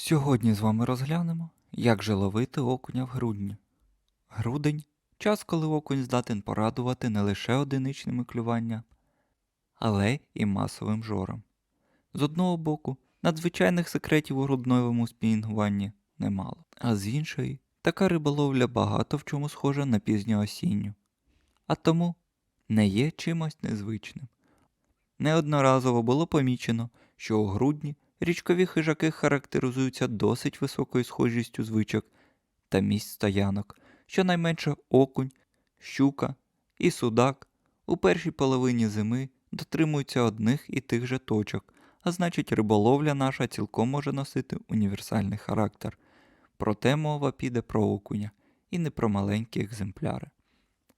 Сьогодні з вами розглянемо, як же ловити окуня в грудні. Грудень час, коли окунь здатен порадувати не лише одиничними клювання, але і масовим жором. З одного боку, надзвичайних секретів у грудневому спінінгуванні немало, а з іншої, така риболовля багато в чому схожа на пізньоосінню, а тому не є чимось незвичним. Неодноразово було помічено, що у грудні річкові хижаки характеризуються досить високою схожістю звичок та місць стоянок, щонайменше окунь, щука і судак у першій половині зими дотримуються одних і тих же точок, а значить риболовля наша цілком може носити універсальний характер. Проте мова піде про окуня і не про маленькі екземпляри.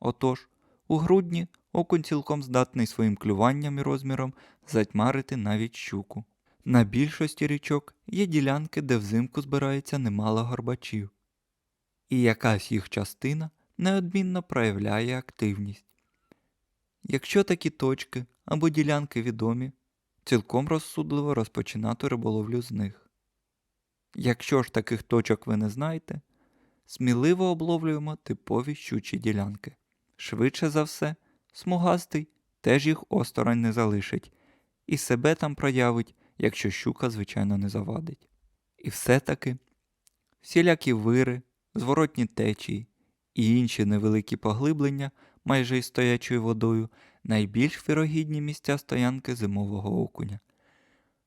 Отож, у грудні окунь цілком здатний своїм клюванням і розміром затьмарити навіть щуку. На більшості річок є ділянки, де взимку збирається немало горбачів, і якась їх частина неодмінно проявляє активність. Якщо такі точки або ділянки відомі, цілком розсудливо розпочинати риболовлю з них. Якщо ж таких точок ви не знаєте, сміливо обловлюємо типові щучі ділянки. Швидше за все, смугастий теж їх осторонь не залишить, і себе там проявить, якщо щука, звичайно, не завадить. І все-таки всілякі вири, зворотні течії і інші невеликі поглиблення майже із стоячою водою найбільш вірогідні місця стоянки зимового окуня.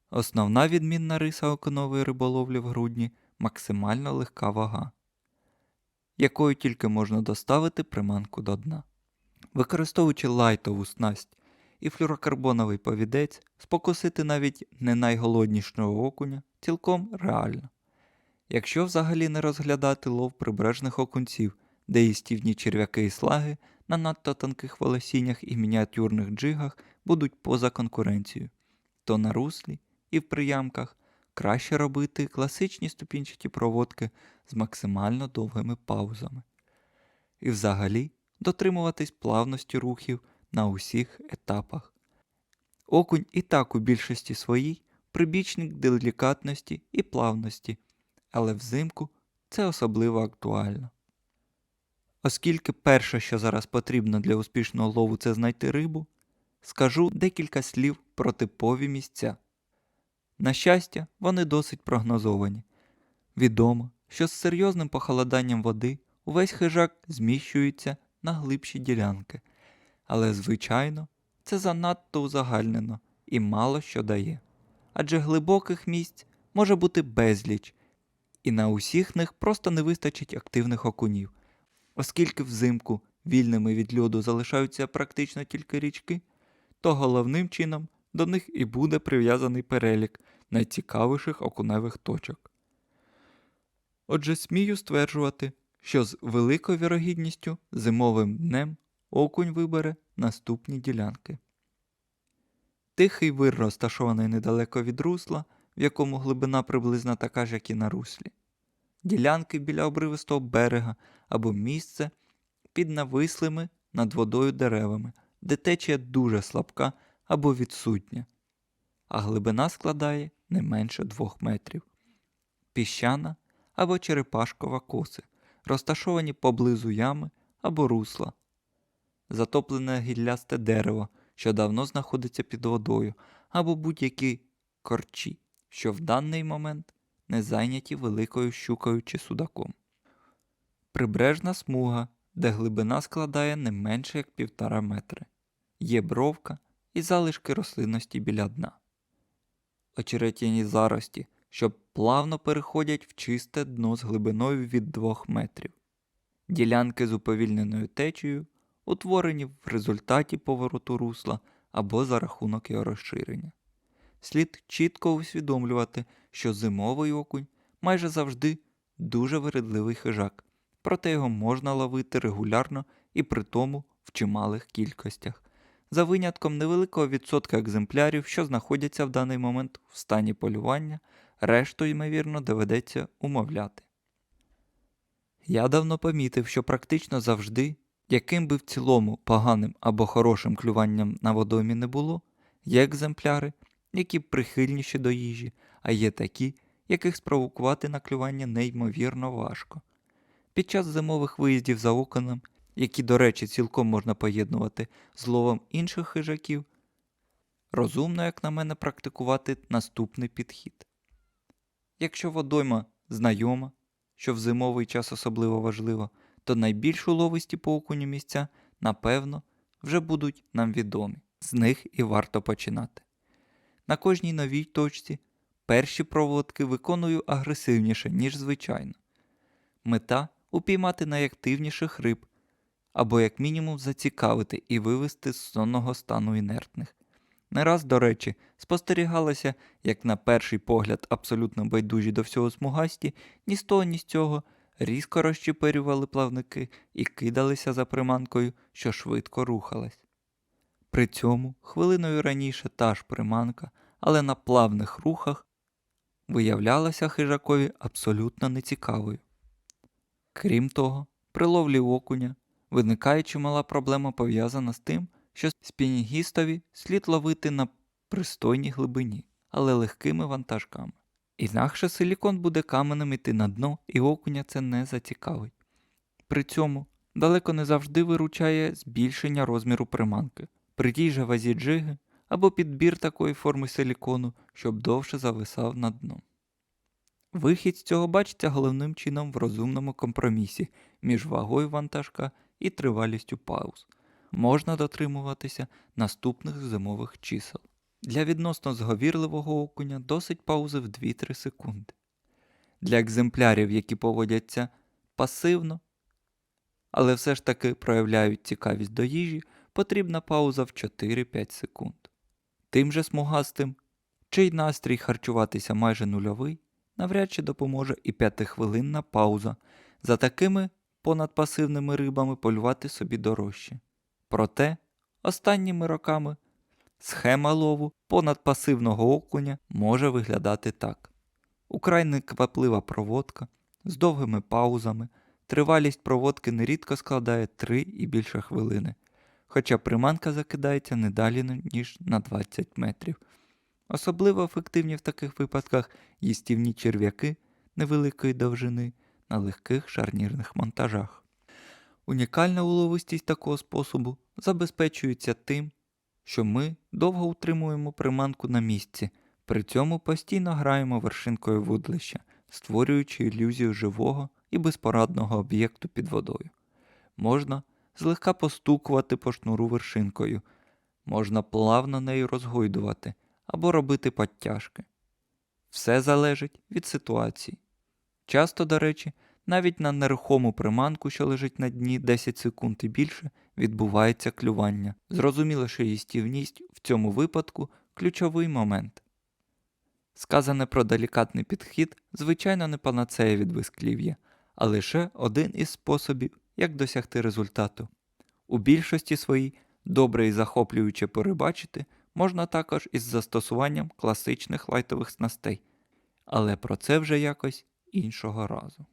Основна відмінна риса окунової риболовлі в грудні максимально легка вага, якою тільки можна доставити приманку до дна. Використовуючи лайтову снасть і флюрокарбоновий повідець, спокусити навіть не найголоднішого окуня цілком реально. Якщо взагалі не розглядати лов прибережних окунців, де їстівні черв'яки і слаги на надто тонких волосіннях і мініатюрних джигах будуть поза конкуренцією, то на руслі і в приямках краще робити класичні ступінчаті проводки з максимально довгими паузами. І взагалі дотримуватись плавності рухів на усіх етапах. Окунь і так у більшості своїй прибічник делікатності і плавності, але взимку це особливо актуально. Оскільки перше, що зараз потрібно для успішного лову, це знайти рибу, скажу декілька слів про типові місця. На щастя, вони досить прогнозовані. Відомо, що з серйозним похолоданням води увесь хижак зміщується на глибші ділянки, але, звичайно, це занадто узагальнено і мало що дає. Адже глибоких місць може бути безліч, і на усіх них просто не вистачить активних окунів. Оскільки взимку вільними від льоду залишаються практично тільки річки, то головним чином до них і буде прив'язаний перелік найцікавіших окуневих точок. Отже, смію стверджувати, що з великою вірогідністю зимовим днем окунь вибере наступні ділянки. Тихий вир розташований недалеко від русла, в якому глибина приблизно така ж, як і на руслі, ділянки біля обривистого берега або місце під навислими над водою деревами, де течія дуже слабка або відсутня, а глибина складає не менше двох метрів. Піщана або черепашкова коси, розташовані поблизу ями або русла, затоплене гіллясте дерево, що давно знаходиться під водою, або будь-які корчі, що в даний момент не зайняті великою щукою чи судаком. Прибережна смуга, де глибина складає не менше як півтора метри. Є бровка і залишки рослинності біля дна. Очеретяні зарості, що плавно переходять в чисте дно з глибиною від 2 метрів. Ділянки з уповільненою течією, утворені в результаті повороту русла або за рахунок його розширення. Слід чітко усвідомлювати, що зимовий окунь майже завжди дуже вередливий хижак, проте його можна ловити регулярно і при тому в чималих кількостях, за винятком невеликого відсотка екземплярів, що знаходяться в даний момент в стані полювання, решту, ймовірно, доведеться умовляти. Я давно помітив, що практично завжди, яким би в цілому поганим або хорошим клюванням на водомі не було, є екземпляри, які прихильніші до їжі, а є такі, яких спровокувати на клювання неймовірно важко. Під час зимових виїздів за оконом, які, до речі, цілком можна поєднувати з ловом інших хижаків, розумно, як на мене, практикувати наступний підхід. Якщо водойма знайома, що в зимовий час особливо важливо, то найбільш уловисті по окуню місця, напевно, вже будуть нам відомі. З них і варто починати. На кожній новій точці перші проводки виконую агресивніше, ніж звичайно. Мета упіймати найактивніших риб, або як мінімум зацікавити і вивести з сонного стану інертних. Не раз, до речі, спостерігалося, як на перший погляд абсолютно байдужі до всього смугасті, ні з того, ні з цього різко розчепирювали плавники і кидалися за приманкою, що швидко рухалась. При цьому хвилиною раніше та ж приманка, але на плавних рухах виявлялася хижакові абсолютно нецікавою. Крім того, при ловлі окуня виникає чимала проблема пов'язана з тим, що спінінгістові слід ловити на пристойній глибині, але легкими вантажками. Інакше силікон буде каменем іти на дно, і окуня це не зацікавить. При цьому далеко не завжди виручає збільшення розміру приманки, при тій же вазі джиги або підбір такої форми силікону, щоб довше зависав на дно. Вихід з цього бачиться головним чином в розумному компромісі між вагою вантажка і тривалістю пауз. Можна дотримуватися наступних зимових чисел. Для відносно зговірливого окуня досить паузи в 2-3 секунди. Для екземплярів, які поводяться пасивно, але все ж таки проявляють цікавість до їжі, потрібна пауза в 4-5 секунд. Тим же смугастим, чий настрій харчуватися майже нульовий, навряд чи допоможе і п'ятихвилинна пауза. За такими понадпасивними рибами полювати собі дорожче. Проте, останніми роками схема лову понадпасивного окуня може виглядати так: украй некваплива проводка з довгими паузами, тривалість проводки нерідко складає 3 і більше хвилини, хоча приманка закидається не далі, ніж на 20 метрів. Особливо ефективні в таких випадках їстівні черв'яки невеликої довжини на легких шарнірних монтажах. Унікальна уловистість такого способу забезпечується тим, що ми довго утримуємо приманку на місці, при цьому постійно граємо вершинкою вудлища, створюючи ілюзію живого і безпорадного об'єкту під водою. Можна злегка постукувати по шнуру вершинкою, можна плавно нею розгойдувати або робити подтяжки. Все залежить від ситуації. Часто, до речі, навіть на нерухому приманку, що лежить на дні 10 секунд і більше, відбувається клювання. Зрозуміло, що їстівність в цьому випадку ключовий момент. Сказане про делікатний підхід, звичайно, не панацея від висклів'я, а лише один із способів, як досягти результату. У більшості своїй добре і захоплююче перебачити можна також із застосуванням класичних лайтових снастей, але про це вже якось іншого разу.